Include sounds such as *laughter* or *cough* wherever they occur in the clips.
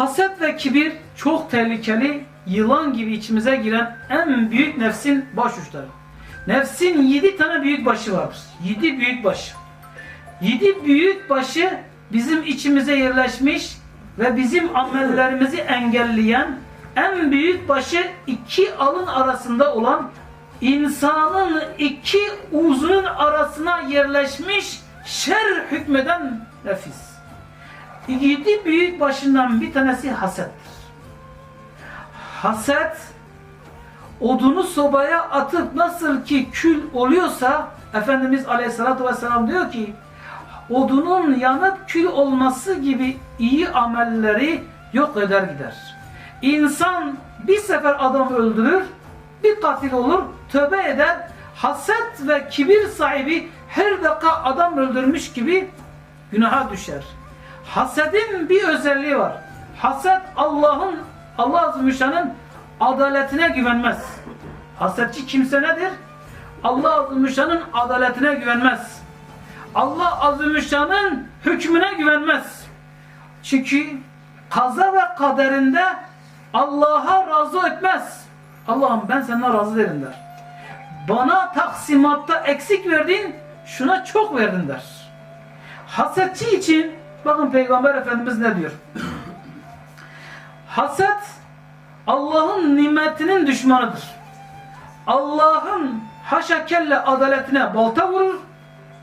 Haset ve kibir çok tehlikeli, yılan gibi içimize giren en büyük nefsin başuçları. Nefsin yedi tane büyük başı vardır. Yedi büyük başı. Yedi büyük başı bizim içimize yerleşmiş ve bizim amellerimizi engelleyen en büyük başı iki alın arasında olan insanın iki uzunun arasına yerleşmiş şer hükmeden nefis. Yedi büyük başından bir tanesi hasettir. Haset odunu sobaya atıp nasıl ki kül oluyorsa Efendimiz Aleyhisselatü Vesselam diyor ki odunun yanıp kül olması gibi iyi amelleri yok eder gider. İnsan bir sefer adam öldürür, bir katil olur, tövbe eder, haset ve kibir sahibi her dakika adam öldürmüş gibi günaha düşer. Hasedin bir özelliği var. Haset Allah'ın Allah Celle'nin adaletine güvenmez. Hasetçi kimse nedir? Allah Celle'nin adaletine güvenmez. Allah Celle'nin hükmüne güvenmez. Çünkü kaza ve kaderinde Allah'a razı etmez. Allah'ım ben senden razı değilim der. Bana taksimatta eksik verdin, şuna çok verdin der. Hasetçi için bakın Peygamber Efendimiz ne diyor? Haset Allah'ın nimetinin düşmanıdır. Allah'ın haşa kelle adaletine balta vurur,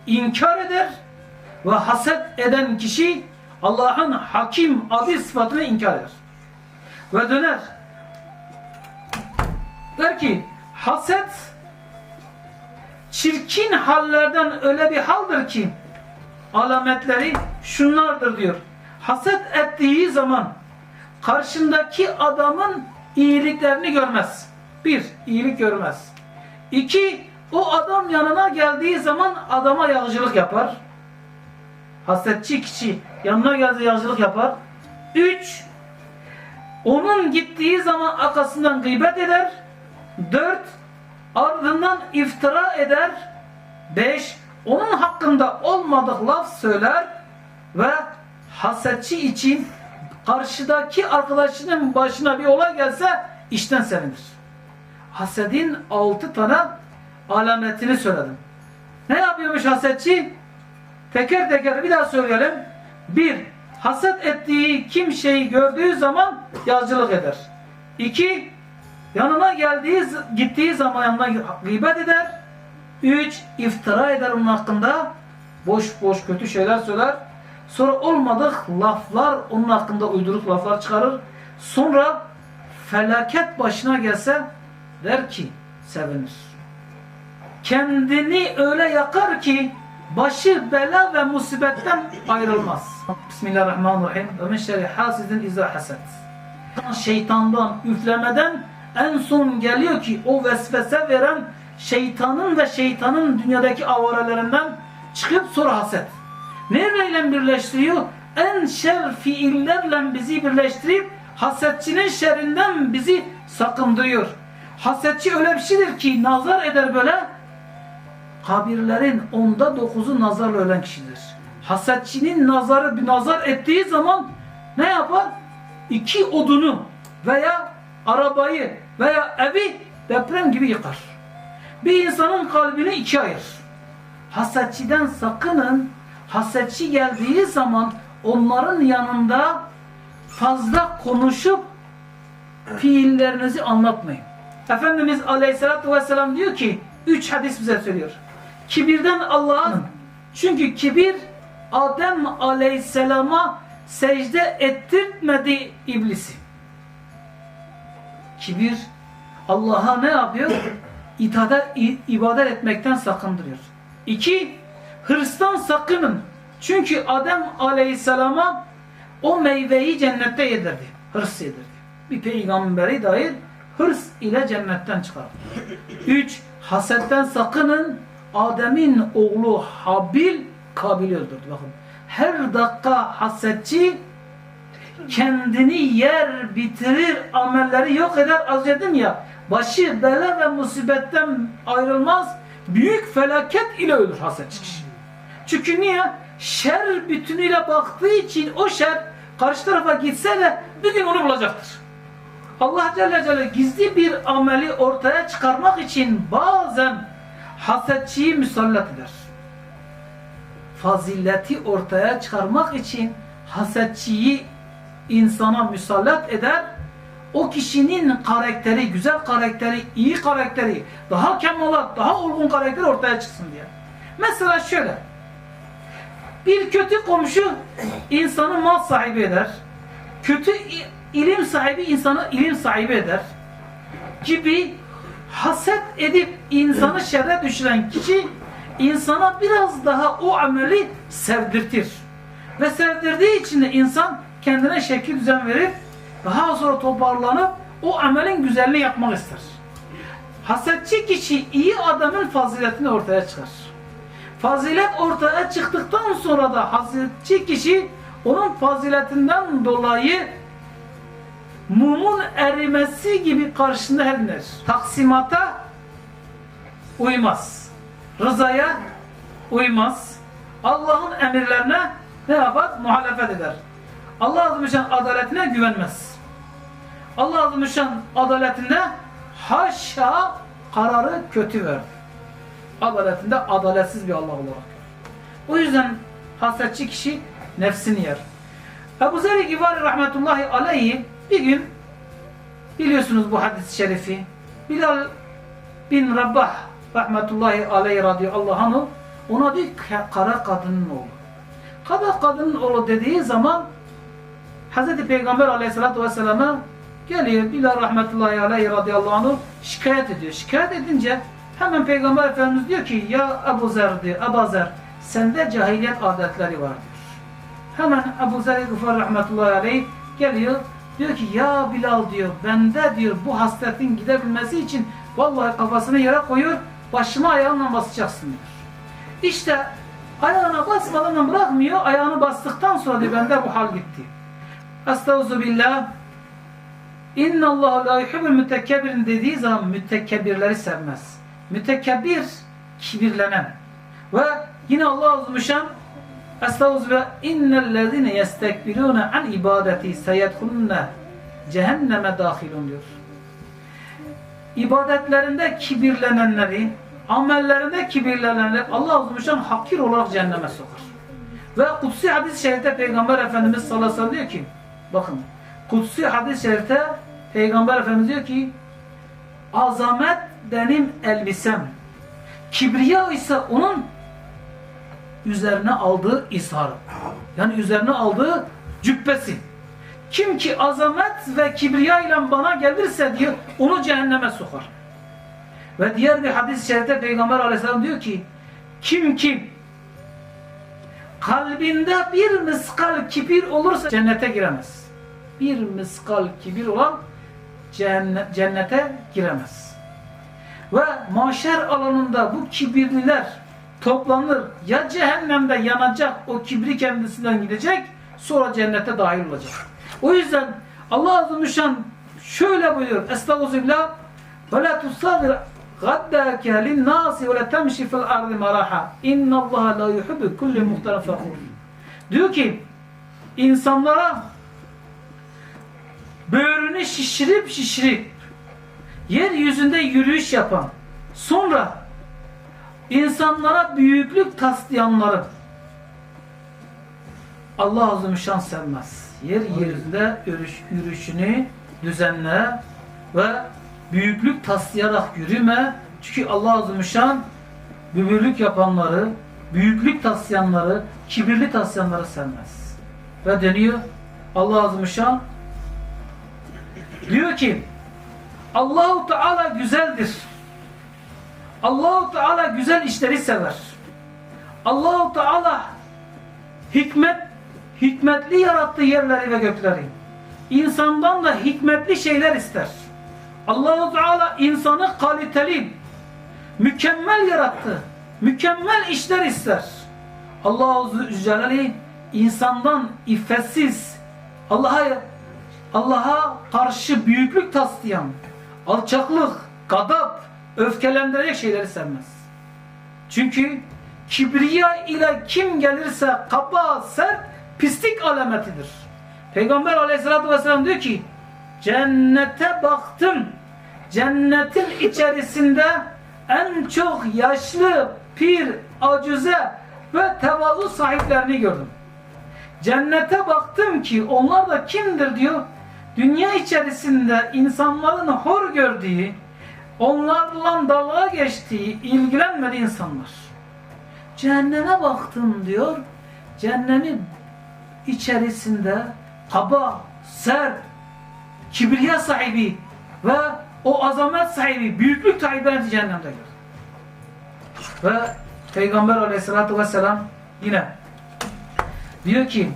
inkar eder ve haset eden kişi Allah'ın hakim adil sıfatını inkar eder. Ve döner. Der ki haset çirkin hallerden öyle bir haldır ki alametleri şunlardır diyor. Haset ettiği zaman karşındaki adamın iyiliklerini görmez. Bir, iyilik görmez. İki, o adam yanına geldiği zaman adama yağcılık yapar. Hasetçi kişi yanına geldiği yağcılık yapar. Üç, onun gittiği zaman arkasından gıybet eder. Dört, ardından iftira eder. Beş, onun hakkında olmadık laf söyler ve hasetçi için karşıdaki arkadaşının başına bir olay gelse işten sevinir. Hasedin altı tane alametini söyledim. Ne yapıyormuş hasetçi? Teker teker bir daha söyleyelim. Bir, haset ettiği kim şeyi gördüğü zaman yazcılık eder. İki, yanına geldiği, gittiği zaman yanına gıybet eder. Üç, iftira eder onun hakkında. Boş boş kötü şeyler söyler. Sonra olmadık laflar onun hakkında uyduruk laflar çıkarır. Sonra felaket başına gelse der ki sevinir. Kendini öyle yakar ki başı bela ve musibetten ayrılmaz. Bismillahirrahmanirrahim. Ve min şerri hasidin izâ hased. Şeytandan, üflemeden en son geliyor ki o vesvese veren şeytanın ve şeytanın dünyadaki avarelerinden çıkıp sonra haset. Nereyle birleştiriyor? En şer fiillerle bizi birleştirip hasetçinin şerrinden bizi sakındırıyor. Hasetçi öyle bir şeydir ki nazar eder böyle kabirlerin onda dokuzu nazarla ölen kişidir. Hasetçinin nazarı bir nazar ettiği zaman ne yapar? İki odunu veya arabayı veya evi deprem gibi yıkar. Bir insanın kalbini ikiye ayır. Hasetçiden sakının. Hasetçi geldiği zaman onların yanında fazla konuşup fiillerinizi anlatmayın. Efendimiz Aleyhisselatü Vesselam diyor ki, üç hadis bize söylüyor. Kibirden Allah'a, çünkü kibir Adem Aleyhisselam'a secde ettirtmedi iblisi. Kibir Allah'a ne yapıyor? İtaat, ibadet etmekten sakındırıyor. İki, hırstan sakının. Çünkü Adem Aleyhisselam'a o meyveyi cennette yedirdi. Hırs yedirdi. Bir peygamberi dair hırs ile cennetten çıkar. Üç, hasetten sakının. Adem'in oğlu Habil Kabil'i öldürdü. Bakın. Her dakika hasetçi kendini yer, bitirir, amelleri yok eder. Az dedim ya, başı bela ve musibetten ayrılmaz. Büyük felaket ile ölür hasetçi kişi. Çünkü niye? Şer bütünüyle baktığı için o şer karşı tarafa gitse de bir gün onu bulacaktır. Allah Celle Celle gizli bir ameli ortaya çıkarmak için bazen hasetçiyi müsallat eder. Fazileti ortaya çıkarmak için hasetçiyi insana müsallat eder. O kişinin karakteri, güzel karakteri, iyi karakteri, daha kemalat, daha olgun karakteri ortaya çıksın diye. Mesela şöyle. Bir kötü komşu insanı mal sahibi eder. Kötü ilim sahibi insanı ilim sahibi eder. Gibi haset edip insanı şerre düşüren kişi insana biraz daha o ameli sevdirtir. Ve sevdirdiği için de insan kendine şekil düzen verip daha sonra toparlanıp o amelin güzelliğini yapmak ister. Hasetçi kişi iyi adamın faziletini ortaya çıkar. Fazilet ortaya çıktıktan sonra da hasetçi kişi onun faziletinden dolayı mumun erimesi gibi karşısında her Taksimata uymaz. Rızaya uymaz. Allah'ın emirlerine ne yapar? Muhalefet eder. Allah Azze Celle adaletine güvenmez. Allah Azze Celle adaletinde haşa kararı kötü ver. Adaletinde adaletsiz bir Allah olarak. O yüzden hasetçi kişi nefsini yer. Ebu Zer Gifari rahmetullahi aleyhi bir gün biliyorsunuz bu hadis-i şerifi Bilal bin Rabbah rahmetullahi aleyhi radıyallahu anh ona diyor kara kadının oğlu. Kara kadının oğlu dediği zaman Hz. Peygamber aleyhissalatü vesselam'a geliyor Bilal rahmetullahi aleyhi radıyallahu anh şikayet ediyor. Şikayet edince hemen Peygamber Efendimiz diyor ki ya Ebu Zer diyor Ebu Zer sende cahiliyet adetleri var diyor. Hemen Ebu Zer Gıfar rahmetullahi aleyh geliyor. Diyor ki ya Bilal diyor bende diyor bu hasretin gidebilmesi için vallahi kafasını yere koyuyor başıma ayağınla basacaksın diyor. İşte ayağına basmadan bırakmıyor. Ayağını bastıktan sonra diyor bende bu hal gitti. Estağfirullah. İnna Allah la yuhibbul mütekebbirin dediği zaman mütekebbirleri sevmez. Mütekebbir kibirlenen. Ve yine Allah azze ve şan Estağfirullah. İnnellezine yestekbirune an ibadeti seyedhulunne cehenneme dahilun diyor. İbadetlerinde kibirlenenleri, amellerinde kibirlenenleri Allah azze ve şan hakir olarak cehenneme sokar. Ve kutsi hadis-i şerifte Peygamber Efendimiz sallallahu aleyhi ve sellem diyor ki bakın kutsi hadis-i şerifte Peygamber Efendimiz diyor ki azamet benim elbisem kibriya ise onun üzerine aldığı ishar. Yani üzerine aldığı cübbesi. Kim ki azamet ve kibriya ile bana gelirse diyor onu cehenneme sokar. Ve diğer bir hadis-i şerifte Peygamber aleyhisselam diyor ki kim ki kalbinde bir miskal kibir olursa cennete giremez. Bir miskal kibir olan cennet, cennete giremez. Ve mahşer alanında bu kibirliler toplanır. Ya cehennemde yanacak, o kibri kendisinden gidecek, sonra cennete dahil olacak. O yüzden Allah Azze ve Şan şöyle buyuruyor. Estağfirullah ve la tusagir linnâsi ve la temşi fil ardı maraha. İnnallâhe la yuhibbu kulli muhtarın fekhur. Diyor ki insanlara böğrünü şişirip şişirip yeryüzünde yürüyüş yapan sonra insanlara büyüklük taslayanları Allah ve şan sevmez. Yeryüzünde yürüyüş, yürüyüşünü düzenle ve büyüklük taslayarak yürüme. Çünkü Allah azze ve şan büyüklük yapanları, büyüklük taslayanları, kibirli taslayanları sevmez. Ve deniyor Allah azze ve şan diyor ki Allahu Teala güzeldir. Allahu Teala güzel işleri sever. Allahu Teala hikmet hikmetli yarattı yerleri ve gökleri. İnsandan da hikmetli şeyler ister. Allahu Teala insanı kaliteli, mükemmel yarattı. Mükemmel işler ister. Allahu Zülcelali insandan iffetsiz, Allah'a Allah'a karşı büyüklük taslayan, alçaklık, gadap, öfkelendirecek şeyleri sevmez. Çünkü kibriya ile kim gelirse kaba, sert, pislik alametidir. Peygamber aleyhissalatü vesselam diyor ki cennete baktım. Cennetin içerisinde en çok yaşlı, pir, acize ve tevazu sahiplerini gördüm. Cennete baktım ki onlar da kimdir diyor. Dünya içerisinde insanların hor gördüğü, onlarla dalga geçtiği, ilgilenmediği insanlar. Cehenneme baktım diyor. Cehennemin içerisinde kaba, sert, kibriya sahibi ve o azamet sahibi, büyüklük sahiplerini cehennemde gördüm. Ve Peygamber aleyhissalatü vesselam yine diyor ki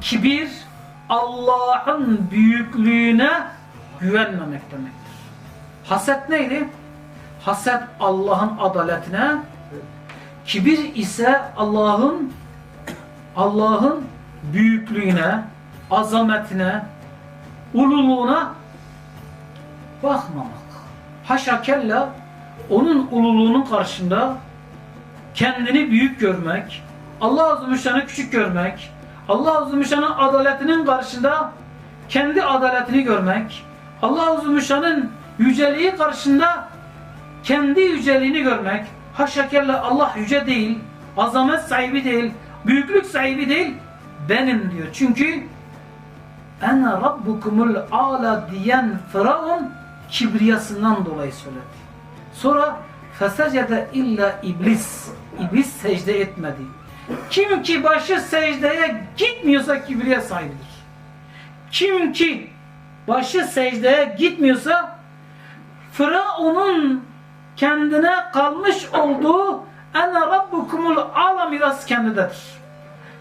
kibir Allah'ın büyüklüğüne güvenmemek demektir. Haset neydi? Haset Allah'ın adaletine, kibir ise Allah'ın Allah'ın büyüklüğüne, azametine, ululuğuna bakmamak. Haşa kella onun ululuğunun karşında kendini büyük görmek, Allah Azze Celle'ni küçük görmek, Allah Azze Celle'nin adaletinin karşında kendi adaletini görmek, Allah Azze Celle'nin yüceliği karşında kendi yüceliğini görmek, haşa kella Allah yüce değil, azamet sahibi değil, büyüklük sahibi değil, benim diyor. Çünkü ene rabbukumul ala diyen Firavun kibriyasından dolayı söyledi. Sonra fesecede illa iblis. İblis secde etmedi. Kim ki başı secdeye gitmiyorsa kibriye sahibidir. Kim ki başı secdeye gitmiyorsa Firavun'un kendine kalmış olduğu ene rabbukumul ala miras kendidedir.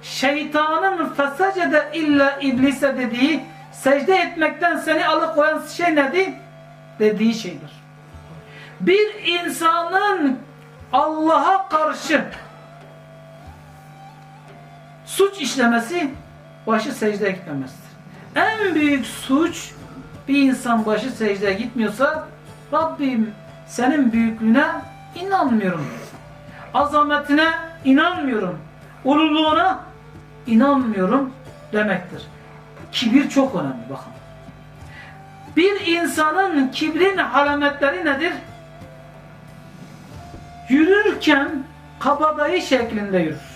Şeytanın fesecede illa iblise dediği secde etmekten seni alıkoyan şey nedir? Dediği şeydir. Bir insanın Allah'a karşı suç işlemesi başı secdeye gitmemesidir. En büyük suç bir insan başı secdeye gitmiyorsa Rabbim senin büyüklüğüne inanmıyorum. Azametine inanmıyorum. Ululuğuna inanmıyorum demektir. Kibir çok önemli bakın. Bir insanın kibrin alametleri nedir? Yürürken kabadayı şeklinde yürür.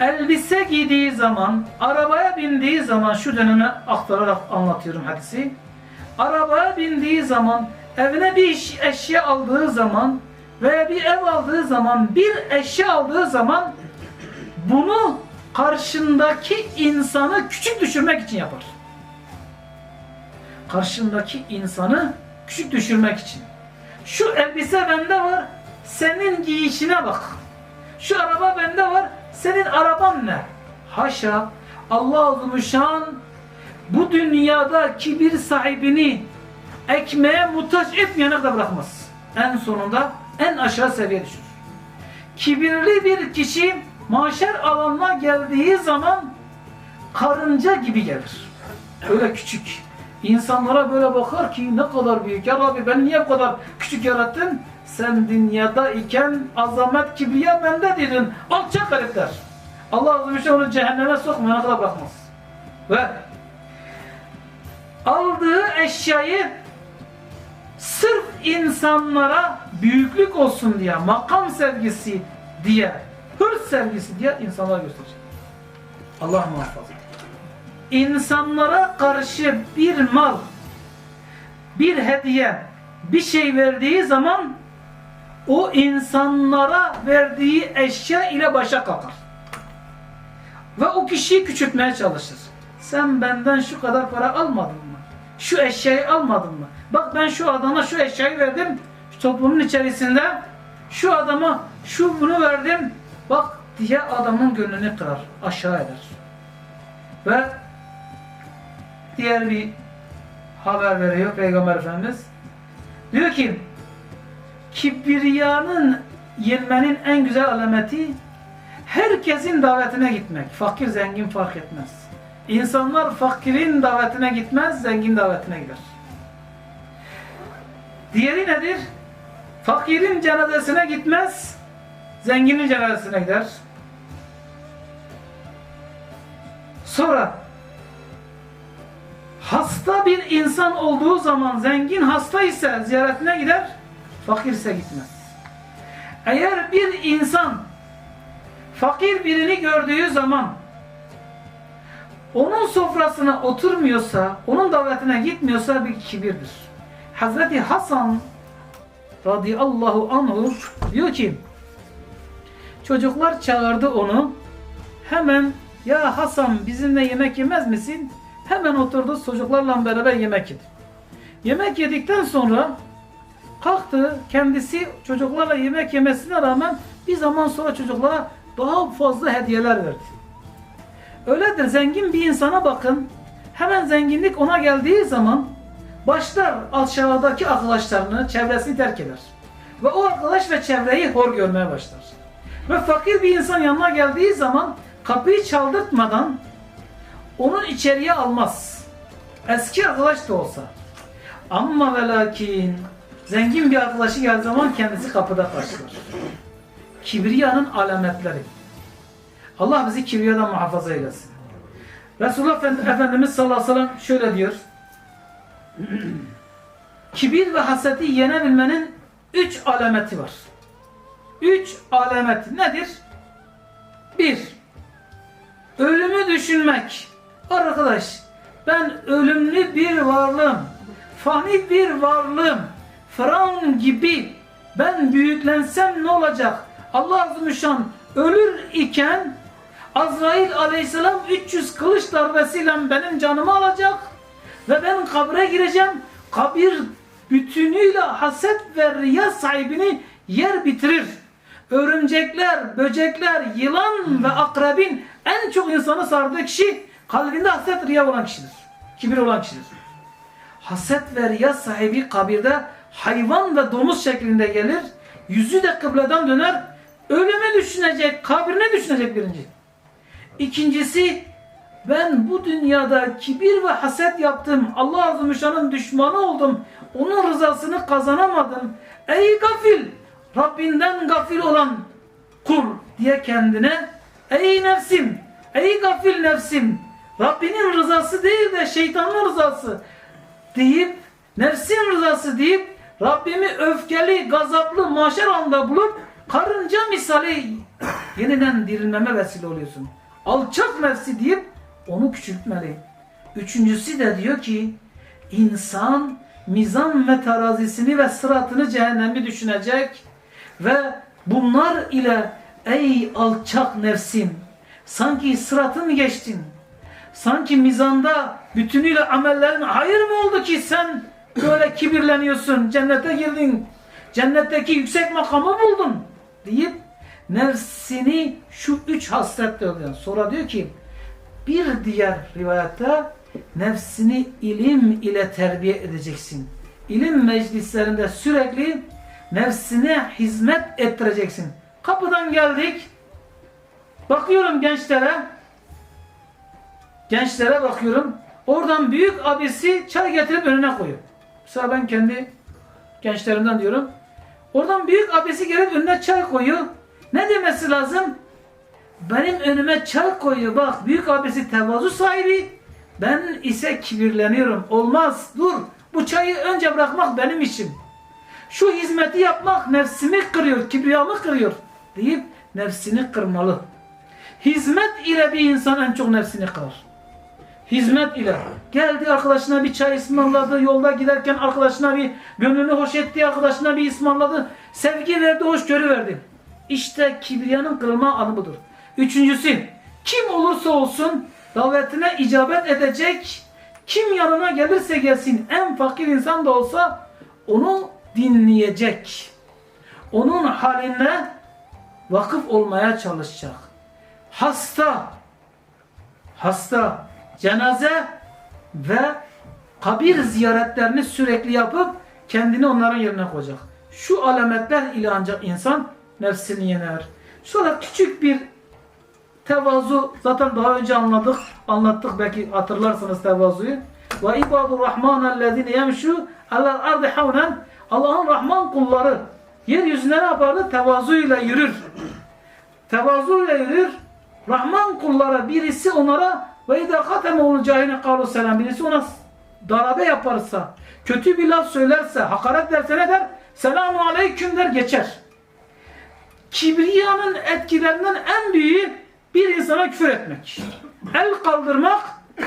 Elbise giydiği zaman, arabaya bindiği zaman şu döneme aktararak anlatıyorum hadisi. Arabaya bindiği zaman, evine bir eşya aldığı zaman veya bir ev aldığı zaman, bir eşya aldığı zaman bunu karşındaki insanı küçük düşürmek için yapar. Karşındaki insanı küçük düşürmek için. Şu elbise bende var, senin giyişine bak. Şu araba bende var, senin araban ne? Haşa, Allah-u Şan bu dünyada kibir sahibini ekmeğe muhtaç etmeyene kadar bırakmaz. En sonunda en aşağı seviye düşür. Kibirli bir kişi mahşer alanına geldiği zaman karınca gibi gelir. Öyle küçük. İnsanlara böyle bakar ki ne kadar büyük. Ya Rabbi beni niye bu kadar küçük yarattın? Sen dünyada iken azamet kibriya bende dedin. Alçak herifler. Allah Azze ve Celle onu cehenneme sokmayana kadar bırakmaz. Ve aldığı eşyayı sırf insanlara büyüklük olsun diye, makam sevgisi diye, hırs sevgisi diye insanlara gösterecek. Allah muhafaza. İnsanlara karşı bir mal, bir hediye, bir şey verdiği zaman o insanlara verdiği eşya ile başa kalkar. Ve o kişiyi küçültmeye çalışır. Sen benden şu kadar para almadın mı? Şu eşyayı almadın mı? Bak ben şu adama şu eşyayı verdim. Şu toplumun içerisinde şu adama şu bunu verdim. Bak diye adamın gönlünü kırar. Aşağı eder. Ve diğer bir haber veriyor Peygamber Efendimiz. Diyor ki kibriyanın yenmenin en güzel alameti herkesin davetine gitmek. Fakir zengin fark etmez. İnsanlar fakirin davetine gitmez, zengin davetine gider. Diğeri nedir? Fakirin cenazesine gitmez, zenginin cenazesine gider. Sonra Hasta bir insan olduğu zaman zengin hasta ise ziyaretine gider, fakirse gitmez. Eğer bir insan fakir birini gördüğü zaman onun sofrasına oturmuyorsa, onun davetine gitmiyorsa bir kibirdir. Hazreti Hasan radıyallahu anhu diyor ki çocuklar çağırdı onu hemen ya Hasan bizimle yemek yemez misin? Hemen oturdu çocuklarla beraber yemek yedi. Yemek yedikten sonra kalktı kendisi çocuklarla yemek yemesine rağmen bir zaman sonra çocuklara daha fazla hediyeler verdi. Öyledir zengin bir insana bakın hemen zenginlik ona geldiği zaman başlar aşağıdaki arkadaşlarını, çevresini terk eder. Ve o arkadaş ve çevreyi hor görmeye başlar. Ve fakir bir insan yanına geldiği zaman kapıyı çaldırtmadan onu içeriye almaz. Eski arkadaş da olsa. Ama ve lakin zengin bir arkadaşı geldiği zaman kendisi kapıda karşılar. Kibriyanın alametleri. Allah bizi kibriyadan muhafaza eylesin. Resulullah Efend- Efendimiz sallallahu aleyhi ve sellem şöyle diyor. *clears throat* Kibir ve haseti yenebilmenin üç alameti var. Üç alameti nedir? Bir, ölümü düşünmek. Arkadaş, ben ölümlü bir varlığım, fani bir varlığım, Firavun gibi ben büyüklensem ne olacak? Allah Azimüşşan ölür iken Azrail aleyhisselam 300 kılıç darbesiyle benim canımı alacak ve ben kabre gireceğim. Kabir bütünüyle haset ve riya sahibini yer bitirir. Örümcekler, böcekler, yılan ve akrebin en çok insanı sardığı kişi kalbinde haset riya olan kişidir. Kibir olan kişidir. Haset ve riya sahibi kabirde hayvan ve domuz şeklinde gelir. Yüzü de kıbleden döner. Ölümü düşünecek, kabrini düşünecek birinci. İkincisi ben bu dünyada kibir ve haset yaptım. Allah Azimüşşan'ın düşmanı oldum. Onun rızasını kazanamadım. Ey gafil! Rabbinden gafil olan kul diye kendine Ey nefsim! Ey gafil nefsim! Rabbinin rızası değil de şeytanın rızası deyip nefsin rızası deyip Rabbimi öfkeli, gazaplı, mahşer anda bulup karınca misali yeniden dirilmeme vesile oluyorsun. Alçak nefsi deyip onu küçültmeli. Üçüncüsü de diyor ki insan mizan ve terazisini ve sıratını cehennemi düşünecek ve bunlar ile ey alçak nefsim sanki sıratı mı geçtin? Sanki mizanda bütünüyle amellerin hayır mı oldu ki sen böyle kibirleniyorsun, cennete girdin, cennetteki yüksek makamı buldun deyip nefsini şu üç hasretle öldüren. Sonra diyor ki bir diğer rivayette nefsini ilim ile terbiye edeceksin. İlim meclislerinde sürekli nefsine hizmet ettireceksin. Kapıdan geldik. Bakıyorum gençlere. Gençlere bakıyorum. Oradan büyük abisi çay getirip önüne koyuyor. Mesela ben kendi gençlerimden diyorum. Oradan büyük abisi gelip önüne çay koyuyor. Ne demesi lazım? Benim önüme çay koyuyor. Bak büyük abisi tevazu sahibi. Ben ise kibirleniyorum. Olmaz. Dur. Bu çayı önce bırakmak benim işim. Şu hizmeti yapmak nefsimi kırıyor, kibriyamı kırıyor deyip nefsini kırmalı. Hizmet ile bir insan en çok nefsini kırar. Hizmet ile. Geldi arkadaşına bir çay ısmarladı. Yolda giderken arkadaşına bir gönlünü hoş etti. Arkadaşına bir ısmarladı. Sevgi verdi, hoşgörü verdi. İşte kibriyanın kırılma anı budur. Üçüncüsü, kim olursa olsun davetine icabet edecek, kim yanına gelirse gelsin, en fakir insan da olsa onu dinleyecek. Onun haline vakıf olmaya çalışacak. Hasta, hasta, cenaze ve kabir ziyaretlerini sürekli yapıp kendini onların yerine koyacak. Şu alametler ile ancak insan nefsini yener. Şöyle küçük bir tevazu zaten daha önce anladık. Anlattık belki hatırlarsınız tevazuyu. Ve ibadur rahman ellezine yemşu alel ardı havnen Allah'ın Rahman kulları yeryüzünde ne yapardı? Tevazuyla yürür. Tevazuyla yürür. Rahman kullara birisi onlara ve idâ kateme olacağını kalu selam. Birisi ona darabe yaparsa, kötü bir laf söylerse, hakaret derse ne der? Selamun aleyküm der geçer. Kibriyanın etkilerinden en büyüğü bir insana küfür etmek. El kaldırmak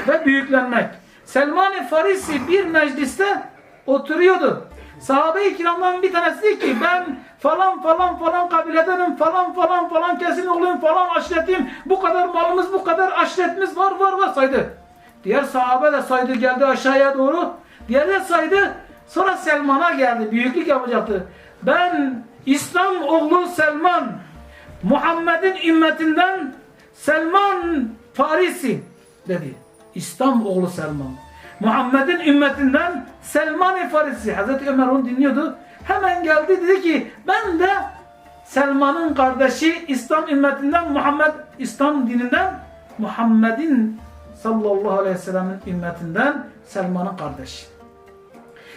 ve büyüklenmek. Selman-ı Farisi bir mecliste oturuyordu. Sahabe-i kiramdan bir tanesi ki ben falan falan falan kabiledenim falan falan falan kesin oğluyum falan aşiretim bu kadar malımız bu kadar aşiretimiz var var var saydı. Diğer sahabe de saydı geldi aşağıya doğru. Diğer de saydı. Sonra Selman'a geldi. Büyüklük yapacaktı. Ben İslam oğlu Selman Muhammed'in ümmetinden Selman Farisi dedi. İslam oğlu Selman. Muhammed'in ümmetinden Selman Farisi. Hazreti Ömer onu dinliyordu. Hemen geldi dedi ki ben de Selman'ın kardeşi İslam ümmetinden Muhammed İslam dininden Muhammed'in sallallahu aleyhi ve sellem'in ümmetinden Selman'ın kardeşi.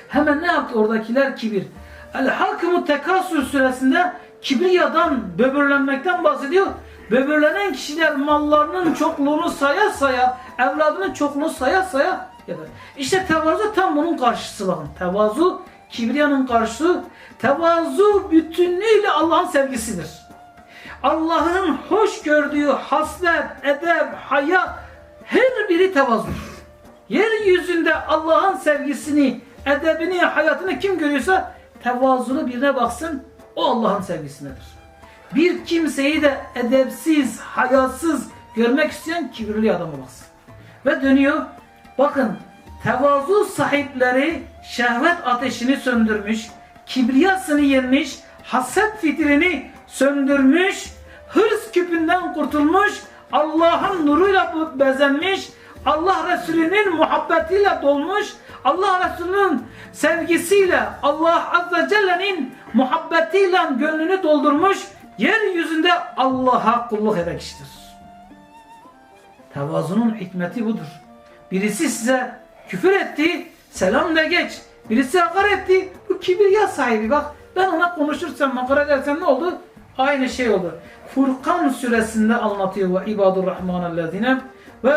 Hemen ne yaptı oradakiler kibir. El Hakımı Tekasür suresinde kibriyadan, böbürlenmekten bahsediyor. Böbürlenen kişiler mallarının çokluğunu saya saya, evladının çokluğunu saya saya eder. İşte tevazu tam bunun karşısı bakın. Tevazu kibriyanın karşısı. Tevazu bütünlüğüyle Allah'ın sevgisidir. Allah'ın hoş gördüğü haslet, edep, haya her biri tevazudur. Yeryüzünde Allah'ın sevgisini, edebini, hayatını kim görüyorsa tevazulu birine baksın, o Allah'ın sevgisindedir. Bir kimseyi de edepsiz, hayasız görmek isteyen kibirli adama baksın. Ve dönüyor, bakın tevazu sahipleri şehvet ateşini söndürmüş, kibriyasını yenmiş, haset fitrini söndürmüş, hırs küpünden kurtulmuş, Allah'ın nuruyla bezenmiş, Allah Resulü'nün muhabbetiyle dolmuş, Allah Resulü'nün sevgisiyle, Allah Azze Celle'nin muhabbetiyle gönlünü doldurmuş, yeryüzünde Allah'a kulluk eden kişidir. Tevazunun hikmeti budur. Birisi size küfür etti, selam da geç. Birisi hakaret etti, bu kibriya sahibi bak. Ben ona konuşursam, hakaret edersem ne oldu? Aynı şey oldu. Furkan suresinde anlatıyor ve ibadur rahmanellezine ve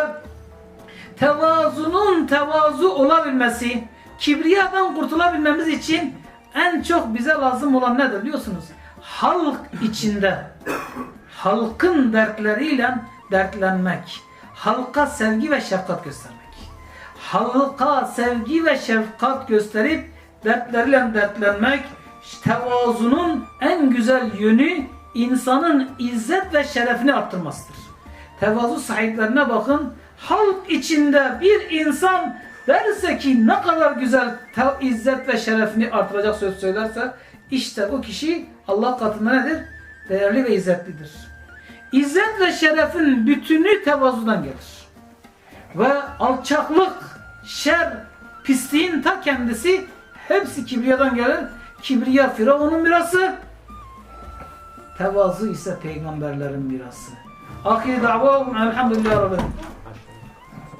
tevazunun tevazu olabilmesi, kibriyadan kurtulabilmemiz için en çok bize lazım olan nedir biliyorsunuz? Halk içinde halkın dertleriyle dertlenmek, halka sevgi ve şefkat göstermek. Halka sevgi ve şefkat gösterip dertleriyle dertlenmek, tevazunun en güzel yönü insanın izzet ve şerefini arttırmasıdır. Tevazu sahiplerine bakın, halk içinde bir insan derse ki ne kadar güzel izzet ve şerefini artıracak söz söylerse işte bu kişi Allah katında nedir? Değerli ve izzetlidir. İzzet ve şerefin bütünü tevazudan gelir. Ve alçaklık, şer, pisliğin ta kendisi hepsi kibriyadan gelir. Kibriya Firavun'un mirası, tevazu ise peygamberlerin mirası. Ahir davahum elhamdülillah rabbil